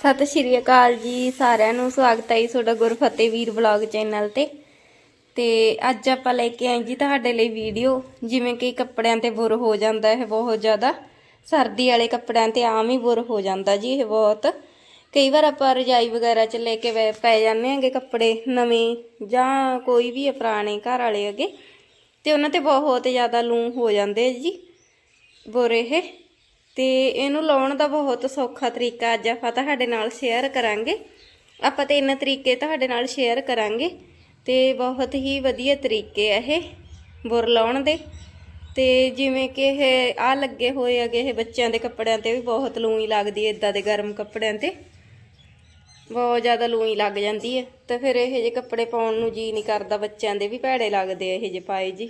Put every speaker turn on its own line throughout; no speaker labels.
ਸਤਿ ਸ਼੍ਰੀ ਅਕਾਲ ਜੀ, ਸਾਰਿਆਂ ਨੂੰ ਸਵਾਗਤ ਹੈ ਜੀ ਤੁਹਾਡਾ ਗੁਰਫਤਿਹ ਵੀਰ ਵਲੌਗ ਚੈਨਲ ਤੇ। ਤੇ ਅੱਜ ਆਪਾਂ ਲੈ ਕੇ ਆਏ ਜੀ ਤੁਹਾਡੇ ਲਈ ਵੀਡੀਓ, ਜਿਵੇਂ ਕਿ ਕੱਪੜਿਆਂ ਤੇ ਬੁਰ ਹੋ ਜਾਂਦਾ, ਇਹ ਬਹੁਤ ਜ਼ਿਆਦਾ। ਸਰਦੀ ਵਾਲੇ ਕੱਪੜਿਆਂ ਤੇ ਆਮ ਹੀ ਬੁਰ ਹੋ ਜਾਂਦਾ ਜੀ, ਇਹ ਬਹੁਤ। ਕਈ ਵਾਰ ਆਪਾਂ ਰਜਾਈ ਵਗੈਰਾ ਚ ਲੈ ਕੇ ਵੈ- ਪੈ ਜਾਂਦੇ ਹੈਗੇ ਕੱਪੜੇ ਨਵੇਂ, ਜਾਂ ਕੋਈ ਵੀ ਪੁਰਾਣੇ ਘਰ ਵਾਲੇ ਹੈਗੇ ਤੇ ਉਹਨਾਂ ਤੇ ਬਹੁਤ ਜ਼ਿਆਦਾ ਲੂੰ ਹੋ ਜਾਂਦੇ ਜੀ, ਬੁਰ ਇਹ। ਤੇ ਇਹਨੂੰ ਲਾਉਣ ਦਾ ਬਹੁਤ ਸੌਖਾ ਤਰੀਕਾ ਅੱਜ ਆਪਾਂ ਤੁਹਾਡੇ ਨਾਲ ਸ਼ੇਅਰ ਕਰਾਂਗੇ। ਆਪਾਂ ਤਿੰਨ ਤਰੀਕੇ ਤੁਹਾਡੇ ਨਾਲ ਸ਼ੇਅਰ ਕਰਾਂਗੇ ਤੇ ਬਹੁਤ ਹੀ ਵਧੀਆ ਤਰੀਕੇ ਆ ਇਹ ਬੁਰ ਲਾਉਣ ਦੇ। ਤੇ ਜਿਵੇਂ ਕਿ ਇਹ ਆ ਲੱਗੇ ਹੋਏ ਹੈਗੇ ਇਹ ਬੱਚਿਆਂ ਦੇ ਕੱਪੜਿਆਂ ਤੇ ਵੀ ਬਹੁਤ ਲੂਈ ਲੱਗਦੀ ਹੈ ਇਦਾਂ ਦੇ ਗਰਮ ਕੱਪੜਿਆਂ ਤੇ। ਬਹੁਤ ਜ਼ਿਆਦਾ ਲੂਈ ਲੱਗ ਜਾਂਦੀ ਹੈ। ਤਾਂ ਫਿਰ ਇਹ ਜਿਹੇ ਕੱਪੜੇ ਪਾਉਣ ਨੂੰ ਜੀ ਨਹੀਂ ਕਰਦਾ, ਬੱਚਿਆਂ ਦੇ ਵੀ ਭੈੜੇ ਲੱਗਦੇ ਆ ਇਹ ਜਿਹੇ ਪਾਏ ਜੀ।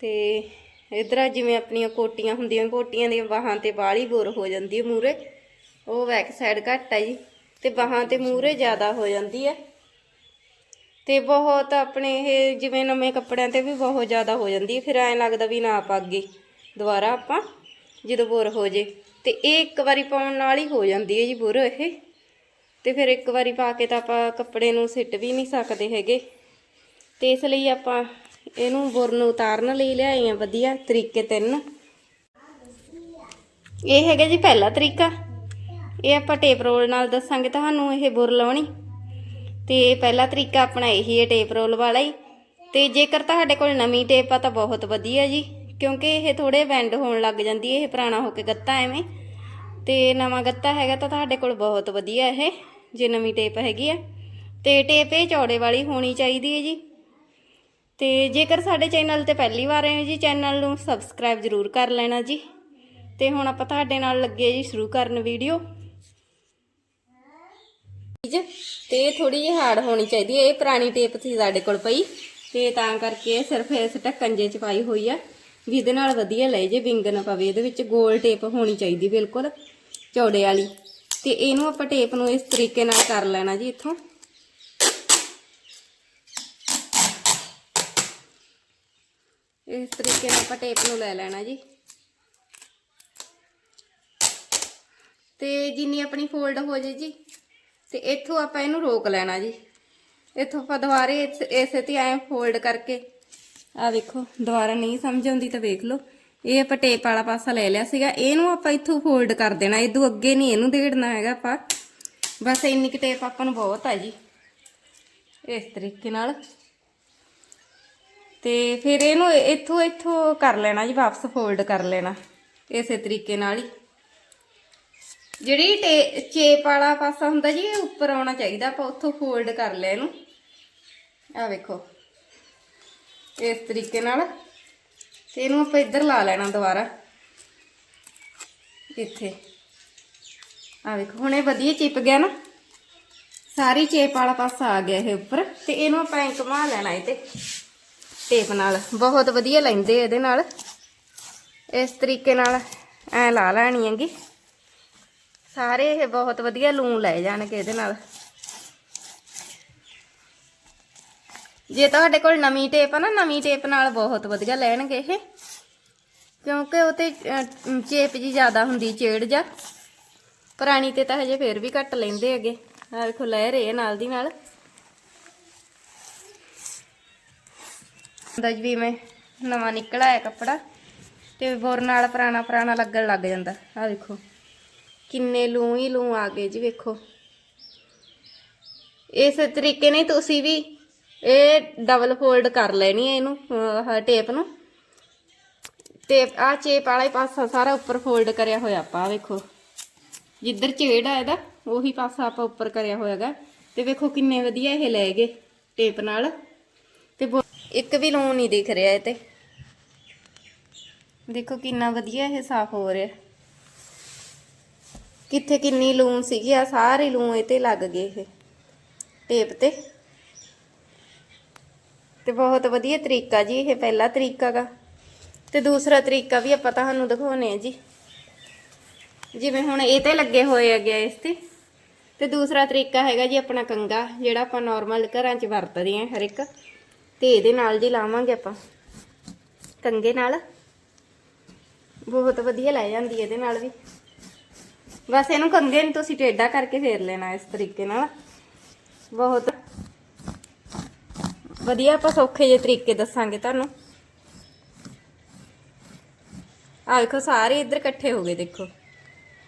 ਤੇ ਇਧਰ ਜਿਵੇਂ ਆਪਣੀਆਂ ਕੋਟੀਆਂ ਹੁੰਦੀਆਂ, ਕੋਟੀਆਂ ਦੀਆਂ ਬਾਹਾਂ ਤੇ ਬਾਹਲੀ ਬੁਰ ਹੋ ਜਾਂਦੀ ਹੈ ਮੂਰੇ ਉਹ ਬੈਕ ਸਾਈਡ ਘੱਟ ਹੈ ਜੀ, ਤੇ ਬਾਹਾਂ ਤੇ ਮੂਰੇ ਜ਼ਿਆਦਾ ਹੋ ਜਾਂਦੀ ਹੈ ਤੇ ਬਹੁਤ ਆਪਣੇ ਇਹ ਜਿਵੇਂ ਨਵੇਂ ਕੱਪੜਿਆਂ ਤੇ ਵੀ ਬਹੁਤ ਜ਼ਿਆਦਾ ਹੋ ਜਾਂਦੀ ਹੈ ਫਿਰ ਐਂ ਲੱਗਦਾ ਵੀ ਨਾ ਪਾਗੇ ਦੁਬਾਰਾ ਆਪਾਂ ਜਦੋਂ ਬੁਰ ਹੋ ਜੇ। ਤੇ ਇਹ ਇੱਕ ਵਾਰੀ ਪਾਉਣ ਨਾਲ ਹੀ ਹੋ ਜਾਂਦੀ ਹੈ ਜੀ ਬੁਰ ਇਹ। ਤੇ ਫਿਰ ਇੱਕ ਵਾਰੀ ਪਾ ਕੇ ਤਾਂ ਆਪਾਂ ਕੱਪੜੇ ਨੂੰ ਸਿੱਟ ਵੀ ਨਹੀਂ ਸਕਦੇ ਹੈਗੇ। ਤੇ ਇਸ ਲਈ ਆਪਾਂ ਇਹਨੂੰ ਬੁਰ ਨੂੰ ਉਤਾਰਨ ਲਈ ਲਿਆਏ ਆ, ਵਧੀਆ ਤਰੀਕੇ ਤਿੰਨ। ਇਹ ਹੈਗਾ ਜੀ ਪਹਿਲਾ ਤਰੀਕਾ। ਇਹ ਆਪਾਂ ਟੇਪ ਰੋਲ ਨਾਲ ਦੱਸਾਂਗੇ ਤੁਹਾਨੂੰ, ਇਹ ਬੁਰ ਲਾਉਣੀ। ਤੇ ਪਹਿਲਾ ਤਰੀਕਾ ਆਪਣਾ ਇਹੀ ਹੈ ਟੇਪ ਰੋਲ ਵਾਲਾ ਹੀ। ਤੇ ਜੇਕਰ ਤੁਹਾਡੇ ਕੋਲ ਨਵੀਂ ਟੇਪ ਆ ਤਾਂ ਬਹੁਤ ਵਧੀਆ ਜੀ, ਕਿਉਂਕਿ ਇਹ ਥੋੜੇ ਬੈਂਡ ਹੋਣ ਲੱਗ ਜਾਂਦੀ ਹੈ, ਇਹ ਪੁਰਾਣਾ ਹੋ ਕੇ ਗੱਤਾ ਐਵੇਂ। ਤੇ ਨਵਾਂ ਗੱਤਾ ਹੈਗਾ ਤਾਂ ਤੁਹਾਡੇ ਕੋਲ ਬਹੁਤ ਵਧੀਆ ਇਹ, ਜੇ ਨਵੀਂ ਟੇਪ ਹੈਗੀ ਆ। ਤੇ ਟੇਪ ਇਹ ਚੌੜੇ ਵਾਲੀ ਹੋਣੀ ਚਾਹੀਦੀ ਹੈ ਜੀ। ਤੇ ਜੇਕਰ ਸਾਡੇ ਚੈਨਲ ਤੇ ਪਹਿਲੀ ਵਾਰ ਆਏ ਹੋ ਜੀ, ਚੈਨਲ ਨੂੰ ਸਬਸਕ੍ਰਾਈਬ ਜ਼ਰੂਰ ਕਰ ਲੈਣਾ ਜੀ। ਤੇ ਹੁਣ ਆਪਾਂ ਤੁਹਾਡੇ ਨਾਲ ਲੱਗੇ ਜੀ ਸ਼ੁਰੂ ਕਰਨ ਵੀਡੀਓ। ਤੇ ਥੋੜੀ ਜਿਹੀ ਹਾਰਡ ਹੋਣੀ ਚਾਹੀਦੀ ਹੈ, ਇਹ ਪੁਰਾਣੀ ਟੇਪ ਸੀ ਸਾਡੇ ਕੋਲ ਪਈ। ਤੇ ਤਾਂ ਕਰਕੇ ਇਹ ਸਿਰਫ ਇਸ ਢੱਕਣ ਜੇ ਚ ਪਾਈ ਹੋਈ ਆ। ਵੀ ਇਹਦੇ ਨਾਲ ਵਧੀਆ ਲਏ ਜੇ, ਵਿੰਗ ਨਾ ਪਵੇ, ਇਹਦੇ ਵਿੱਚ ਗੋਲ ਟੇਪ ਹੋਣੀ ਚਾਹੀਦੀ ਬਿਲਕੁਲ, ਚੌੜੇ ਵਾਲੀ। ਤੇ ਇਹਨੂੰ ਆਪਾਂ ਟੇਪ ਨੂੰ ਇਸ ਤਰੀਕੇ ਨਾਲ ਕਰ ਲੈਣਾ ਜੀ ਇੱਥੋਂ। ਇਸ ਤਰੀਕੇ ਨਾਲ ਆਪਾਂ ਟੇਪ ਨੂੰ ਲੈ ਲੈਣਾ ਜੀ। ਤੇ ਜਿੰਨੀ ਆਪਣੀ ਫੋਲਡ ਹੋ ਜੇ ਜੀ, ਤੇ ਇੱਥੋਂ ਆਪਾਂ ਇਹਨੂੰ ਰੋਕ ਲੈਣਾ ਜੀ। ਇੱਥੋਂ ਆਪਾਂ ਦੁਬਾਰੇ ਇਸ- ਇਸੇ ਤੇ ਐ ਫੋਲਡ ਕਰਕੇ ਆ ਵੇਖੋ, ਦੁਬਾਰਾ ਨਹੀਂ ਸਮਝ ਆਉਂਦੀ ਤਾਂ ਵੇਖ ਲਓ। ਇਹ ਆਪਾਂ ਟੇਪ ਵਾਲਾ ਪਾਸਾ ਲੈ ਲਿਆ ਸੀਗਾ। ਇਹਨੂੰ ਆਪਾਂ ਇੱਥੋਂ ਫੋਲਡ ਕਰ ਦੇਣਾ ਇਦੋਂ ਅੱਗੇ ਨਹੀਂ ਇਹਨੂੰ ਦੇੜਨਾ ਹੈਗਾ ਆਪਾਂ। ਬਸ ਇੰਨੀ ਕੁ ਟੇਪ ਆਪਾਂ ਨੂੰ ਬਹੁਤ ਆ ਜੀ। ਇਸ ਤਰੀਕੇ ਨਾਲ। ਤੇ ਫਿਰ ਇਹਨੂੰ ਇੱਥੋਂ ਇੱਥੋਂ ਕਰ ਲੈਣਾ ਜੀ, ਵਾਪਸ ਫੋਲਡ ਕਰ ਲੈਣਾ, ਇਸੇ ਤਰੀਕੇ ਨਾਲ ਹੀ। ਜਿਹੜੀ ਟੇ ਚੇਪ ਵਾਲਾ ਪਾਸਾ ਹੁੰਦਾ ਜੀ, ਇਹ ਉੱਪਰ ਆਉਣਾ ਚਾਹੀਦਾ, ਆਪਾਂ ਉੱਥੋਂ ਫੋਲਡ ਕਰ ਲਿਆ ਇਹਨੂੰ। ਆ ਵੇਖੋ, ਇਸ ਤਰੀਕੇ ਨਾਲ। ਤੇ ਇਹਨੂੰ ਆਪਾਂ ਇੱਧਰ ਲਾ ਲੈਣਾ ਦੁਬਾਰਾ। ਇੱਥੇ। ਆ ਵੇਖੋ, ਹੁਣ ਇਹ ਵਧੀਆ ਚਿਪ ਗਿਆ ਨਾ। ਸਾਰੀ ਚੇਪ ਵਾਲਾ ਪਾਸਾ ਆ ਗਿਆ ਇਹ ਉੱਪਰ, ਤੇ ਇਹਨੂੰ ਆਪਾਂ ਘੁਮਾ ਲੈਣਾ ਇਹ ਤੇ ਟੇਪ ਨਾਲ। ਬਹੁਤ ਵਧੀਆ ਲੈਂਦੇ ਇਹਦੇ ਨਾਲ। ਇਸ ਤਰੀਕੇ ਨਾਲ ਐ ਲਾ ਲੈਣੀ ਹੈਗੀ। ਸਾਰੇ ਇਹ ਬਹੁਤ ਵਧੀਆ ਲੂਣ ਲੈ ਜਾਣਗੇ ਇਹਦੇ ਨਾਲ। ਜੇ ਤੁਹਾਡੇ ਕੋਲ ਨਵੀਂ ਟੇਪ ਆ ਨਾ, ਨਵੀਂ ਟੇਪ ਨਾਲ ਬਹੁਤ ਵਧੀਆ ਲੈਣਗੇ ਇਹ। ਕਿਉਂਕਿ ਉਹ ਤੇ ਚੇਪ ਜੀ ਜ਼ਿਆਦਾ ਹੁੰਦੀ, ਚੇੜ ਜਾ ਪੁਰਾਣੀ ਤੇ ਤਾਂ ਹਜੇ ਫੇਰ ਵੀ ਘੱਟ ਲੈਂਦੇ ਹੈਗੇ। ਆ ਵੇਖੋ ਲੈ ਰਹੇ ਆ ਨਾਲ ਦੀ ਨਾਲ। ਹੁੰਦਾ ਜੀ ਮੈਂ ਨਵਾਂ ਨਿਕਲ ਆਇਆ ਕੱਪੜਾ ਤੇ ਬੁਰ ਨਾਲ ਪੁਰਾਣਾ ਪੁਰਾਣਾ ਲੱਗਣ ਲੱਗ ਜਾਂਦਾ। ਆ ਵੇਖੋ, ਕਿੰਨੇ ਲੂੰ ਹੀ ਲੂੰ ਆ ਗਏ ਜੀ ਵੇਖੋ। ਇਸ ਤਰੀਕੇ ਨਾਲ ਤੁਸੀਂ ਵੀ ਇਹ ਡਬਲ ਫੋਲਡ ਕਰ ਲੈਣੀ ਹੈ ਇਹਨੂੰ ਟੇਪ ਨੂੰ। ਤੇ ਆ ਚੇਪ ਵਾਲਾ ਹੀ ਪਾਸਾ ਸਾਰਾ ਉੱਪਰ ਫੋਲਡ ਕਰਿਆ ਹੋਇਆ ਆਪਾਂ, ਆਹ ਵੇਖੋ। ਜਿੱਧਰ ਝੇੜ ਆ ਇਹਦਾ, ਉਹੀ ਪਾਸਾ ਆਪਾਂ ਉੱਪਰ ਕਰਿਆ ਹੋਇਆਗਾ। ਤੇ ਵੇਖੋ ਕਿੰਨੇ ਵਧੀਆ ਇਹ ਲੈ ਗਏ ਟੇਪ ਨਾਲ। ਇੱਕ ਵੀ ਲੂਣ ਨਹੀਂ ਦਿਖ ਰਿਹਾ ਇਹ ਤੇ। ਦੇਖੋ ਕਿੰਨਾ ਵਧੀਆ ਇਹ ਸਾਫ਼ ਹੋ ਰਿਹਾ। ਕਿੱਥੇ ਕਿੰਨੀ ਲੂਣ ਸੀਗੀ ਆ ਸਾਰੇ ਲੂਣ ਇਹ ਤੇ ਲੱਗ ਗਏ ਇਹ ਟੇਪ ਤੇ। ਤੇ ਬਹੁਤ ਵਧੀਆ ਤਰੀਕਾ ਜੀ ਇਹ, ਪਹਿਲਾ ਤਰੀਕਾ ਗਾ। ਤੇ ਦੂਸਰਾ ਤਰੀਕਾ ਵੀ ਆਪਾਂ ਤੁਹਾਨੂੰ ਦਿਖਾਉਨੇ ਆ ਜੀ। ਜਿਵੇਂ ਹੁਣ ਇਹ ਤੇ ਲੱਗੇ ਹੋਏ ਹੈਗੇ ਇਸ ਤੇ। ਤੇ ਦੂਸਰਾ ਤਰੀਕਾ ਹੈਗਾ ਜੀ ਆਪਣਾ ਕੰਗਾ ਜਿਹੜਾ ਆਪਾਂ ਨਾਰਮਲ ਘਰਾਂ 'ਚ ਵਰਤਦੇ ਆਂ ਹਰ ਇੱਕ। ਤੇ ਇਹਦੇ ਨਾਲ ਜੀ ਲਾਵਾਂਗੇ ਆਪਾਂ। ਕੰਗੇ ਨਾਲ। ਬਹੁਤ ਵਧੀਆ ਲੈ ਜਾਂਦੀ ਇਹਦੇ ਨਾਲ ਵੀ। ਬਸ ਇਹਨੂੰ ਕੰਗੇ ਨੂੰ ਤੁਸੀਂ ਟੇਢਾ ਕਰਕੇ ਫੇਰ ਲੈਣਾ ਇਸ ਤਰੀਕੇ ਨਾਲ। ਬਹੁਤ ਵਧੀਆ ਆਪਾਂ ਸੌਖੇ ਜਿਹੇ ਤਰੀਕੇ ਦੱਸਾਂਗੇ ਤੁਹਾਨੂੰ। ਆ ਵੇਖੋ ਸਾਰੇ ਇੱਧਰ ਇਕੱਠੇ ਹੋ ਗਏ ਦੇਖੋ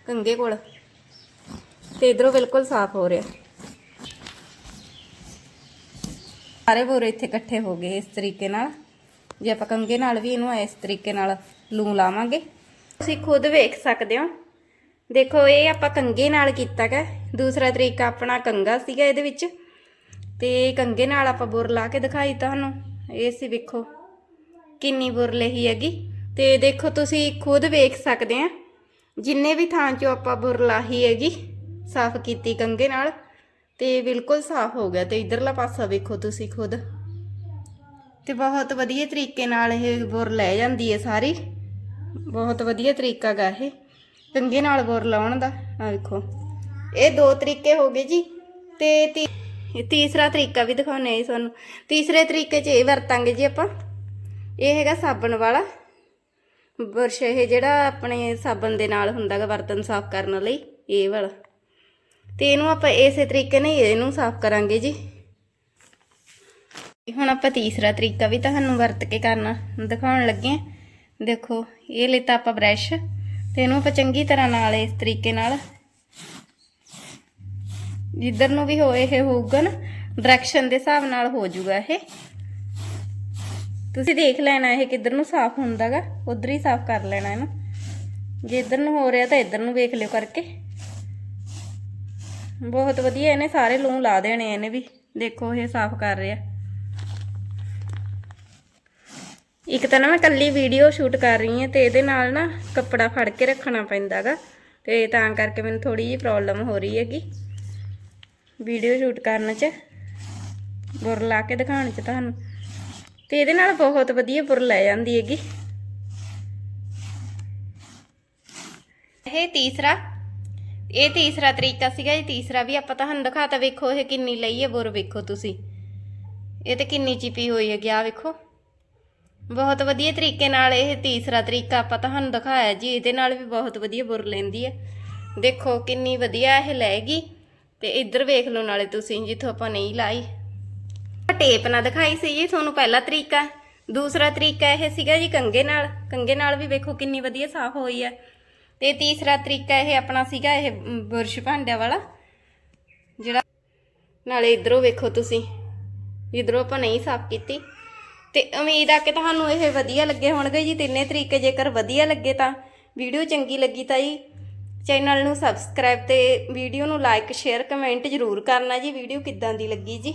ਕੰਗੇ ਕੋਲ। ਤੇ ਇਧਰੋਂ ਬਿਲਕੁਲ ਸਾਫ਼ ਹੋ ਰਿਹਾ। ਸਾਰੇ ਬੋਰੇ ਇੱਥੇ ਇਕੱਠੇ ਹੋ ਗਏ ਇਸ ਤਰੀਕੇ ਨਾਲ। ਜੇ ਆਪਾਂ ਕੰਗੇ ਨਾਲ ਵੀ ਇਹਨੂੰ ਇਸ ਤਰੀਕੇ ਨਾਲ ਲੂਣ ਲਾਵਾਂਗੇ। ਤੁਸੀਂ ਖੁਦ ਵੇਖ ਸਕਦੇ ਹੋ। ਦੇਖੋ, ਇਹ ਆਪਾਂ ਕੰਗੇ ਨਾਲ ਕੀਤਾ ਗਾ। ਦੂਸਰਾ ਤਰੀਕਾ ਆਪਣਾ ਕੰਗਾ ਸੀਗਾ ਇਹਦੇ ਵਿੱਚ। ਤੇ ਕੰਗੇ ਨਾਲ ਆਪਾਂ ਬੁਰ ਲਾ ਕੇ ਦਿਖਾਈ ਤੁਹਾਨੂੰ। ਇਹ ਸੀ ਵੇਖੋ, ਕਿੰਨੀ ਬੁਰ ਲਈ ਹੈਗੀ। ਤੇ ਦੇਖੋ, ਤੁਸੀਂ ਖੁਦ ਵੇਖ ਸਕਦੇ ਆ। ਜਿੰਨੇ ਵੀ ਥਾਂ 'ਚੋਂ ਆਪਾਂ ਬੁਰ ਲਾਹੀ ਹੈਗੀ, ਸਾਫ਼ ਕੀਤੀ ਕੰਗੇ ਨਾਲ। ਤੇ ਬਿਲਕੁਲ ਸਾਫ਼ ਹੋ ਗਿਆ ਤੇ ਇਧਰਲਾ ਪਾਸਾ ਵੇਖੋ ਤੁਸੀਂ ਖੁਦ। ਤੇ ਬਹੁਤ ਵਧੀਆ ਤਰੀਕੇ ਨਾਲ ਇਹ ਬੁਰ ਲੈ ਜਾਂਦੀ ਹੈ ਸਾਰੀ। ਬਹੁਤ ਵਧੀਆ ਤਰੀਕਾ ਗਾ ਇਹ। ਕੰਗੇ ਨਾਲ ਬੁਰ ਲਾਉਣ ਦਾ। ਆ ਵੇਖੋ। ਇਹ ਦੋ ਤਰੀਕੇ ਹੋ ਗਏ ਜੀ। ਤੇ ਤੀ- ਤੀਸਰਾ ਤਰੀਕਾ ਵੀ ਦਿਖਾਉਣੇ ਆ ਤੁਹਾਨੂੰ। ਤੀਸਰੇ ਤਰੀਕੇ 'ਚ ਇਹ ਵਰਤਾਂਗੇ ਜੀ ਆਪਾਂ। ਇਹ ਹੈਗਾ ਸਾਬਣ ਵਾਲਾ। ਬੁਰਸ਼ ਇਹ ਜਿਹੜਾ ਆਪਣੇ ਸਾਬਣ ਦੇ ਨਾਲ ਹੁੰਦਾ ਗਾ ਬਰਤਨ ਸਾਫ਼ ਕਰਨ ਲਈ, ਇਹ ਵਾਲਾ। ਤੇ ਇਹਨੂੰ ਆਪਾਂ ਇਸੇ ਤਰੀਕੇ ਨਾਲ ਇਹਨੂੰ ਸਾਫ਼ ਕਰਾਂਗੇ ਜੀ। ਹੁਣ ਆਪਾਂ ਤੀਸਰਾ ਤਰੀਕਾ ਵੀ ਤੁਹਾਨੂੰ ਵਰਤ ਕੇ ਕਰਨਾ, ਦਿਖਾਉਣ ਲੱਗੇ ਹਾਂ। ਦੇਖੋ, ਇਹ ਲਿੱਤਾ ਆਪਾਂ ਬ੍ਰਸ਼ ਤੇ ਇਹਨੂੰ ਆਪਾਂ ਚੰਗੀ ਤਰ੍ਹਾਂ ਨਾਲ ਇਸ ਤਰੀਕੇ ਨਾਲ ਜਿੱਧਰ ਨੂੰ ਵੀ ਹੋਏ ਇਹ ਹੋਊਗਾ ਨਾ ਡਾਇਰੈਕਸ਼ਨ ਦੇ ਹਿਸਾਬ ਨਾਲ ਹੋ ਜਾਊਗਾ ਇਹ। ਤੁਸੀਂ ਦੇਖ ਲੈਣਾ ਇਹ ਕਿੱਧਰ ਨੂੰ ਸਾਫ਼ ਹੁੰਦਾਗਾ, ਉਧਰ ਹੀ ਸਾਫ਼ ਕਰ ਲੈਣਾ ਇਹਨੂੰ। ਜੇ ਇੱਧਰ ਨੂੰ ਹੋ ਰਿਹਾ ਤਾਂ ਇੱਧਰ ਨੂੰ ਵੇਖ ਲਿਓ ਕਰਕੇ। ਬਹੁਤ ਵਧੀਆ, ਇਹਨੇ ਸਾਰੇ ਲੂਣ ਲਾ ਦੇਣੇ ਇਹਨੇ ਵੀ। ਦੇਖੋ ਇਹ ਸਾਫ਼ ਕਰ ਰਿਹਾ। ਇੱਕ ਤਾਂ ਨਾ ਮੈਂ ਕੱਲੀ ਵੀਡੀਓ ਸ਼ੂਟ ਕਰ ਰਹੀ ਹਾਂ ਤੇ ਇਹਦੇ ਨਾਲ ਨਾ ਕੱਪੜਾ ਫੜ ਕੇ ਰੱਖਣਾ ਪੈਂਦਾਗਾ ਤੇ ਤਾਂ ਕਰਕੇ ਮੈਨੂੰ ਥੋੜੀ ਜਿਹੀ ਪ੍ਰੋਬਲਮ ਹੋ ਰਹੀ ਹੈਗੀ। ਵੀਡੀਓ ਸ਼ੂਟ ਕਰਨ 'ਚ, ਬੁਰ ਲਾ ਕੇ ਦਿਖਾਉਣ 'ਚ ਤੁਹਾਨੂੰ। ਤੇ ਇਹਦੇ ਨਾਲ ਬਹੁਤ ਵਧੀਆ ਬੁਰ ਲੈ ਜਾਂਦੀ ਹੈਗੀ। ਇਹ ਤੀਸਰਾ। ਇਹ ਤੀਸਰਾ ਤਰੀਕਾ ਸੀਗਾ, ਇਹ ਤੀਸਰਾ ਵੀ ਆਪਾਂ ਤੁਹਾਨੂੰ ਦਿਖਾਤਾ, ਵੇਖੋ ਇਹ ਕਿੰਨੀ ਲਈ ਹੈ, ਬੁਰ ਵੇਖੋ ਤੁਸੀਂ। ਇਹ ਤੇ ਕਿੰਨੀ ਚਿਪੀ ਹੋਈ ਹੈਗੀ ਆ ਵੇਖੋ। ਬਹੁਤ ਵਧੀਆ ਤਰੀਕੇ ਨਾਲ ਇਹ ਤੀਸਰਾ ਤਰੀਕਾ ਆਪਾਂ ਤੁਹਾਨੂੰ ਦਿਖਾਇਆ ਜੀ, ਇਹਦੇ ਨਾਲ ਵੀ ਬਹੁਤ ਵਧੀਆ ਬੁਰ ਲੈਂਦੀ ਹੈ। ਦੇਖੋ ਕਿੰਨੀ ਵਧੀਆ ਇਹ ਲੈਗੀ, ਤੇ ਇੱਧਰ ਵੇਖ ਲਓ ਨਾਲੇ ਤੁਸੀਂ, ਜਿੱਥੋਂ ਆਪਾਂ ਨਹੀਂ ਲਾਈ। ਟੇਪ ਨਾਲ ਦਿਖਾਈ ਸੀ ਜੀ, ਤੁਹਾਨੂੰ ਪਹਿਲਾ ਤਰੀਕਾ। ਦੂਸਰਾ ਤਰੀਕਾ ਇਹ ਸੀਗਾ ਜੀ ਕੰਗੇ ਨਾਲ। ਕੰਗੇ ਨਾਲ ਵੀ ਵੇਖੋ ਕਿੰਨੀ ਵਧੀਆ ਸਾਫ਼ ਹੋਈ ਹੈ। ਤੇ ਤੀਸਰਾ ਤਰੀਕਾ ਇਹ ਆਪਣਾ ਸੀਗਾ ਇਹ ਬੁਰਸ਼ ਭਾਂਡਿਆਂ ਵਾਲਾ। ਜਿਹੜਾ ਨਾਲੇ ਇਧਰੋਂ ਵੇਖੋ ਤੁਸੀਂ ਇਧਰੋਂ ਆਪਾਂ ਨਹੀਂ ਸਾਫ਼ ਕੀਤੀ। ਤੇ ਉਮੀਦ ਆ ਕਿ ਤੁਹਾਨੂੰ ਇਹ ਵਧੀਆ ਲੱਗੇ ਹੋਣਗੇ ਜੀ। ਤਿੰਨੇ ਤਰੀਕੇ ਜੇਕਰ ਵਧੀਆ ਲੱਗੇ ਤਾਂ ਵੀਡੀਓ ਚੰਗੀ ਲੱਗੀ ਤਾਂ ਜੀ, ਚੈਨਲ ਨੂੰ ਸਬਸਕ੍ਰਾਈਬ ਤੇ ਵੀਡੀਓ ਨੂੰ ਲਾਈਕ, ਸ਼ੇਅਰ, ਕਮੈਂਟ ਜ਼ਰੂਰ ਕਰਨਾ ਜੀ। ਵੀਡੀਓ ਕਿੱਦਾਂ ਦੀ ਲੱਗੀ ਜੀ?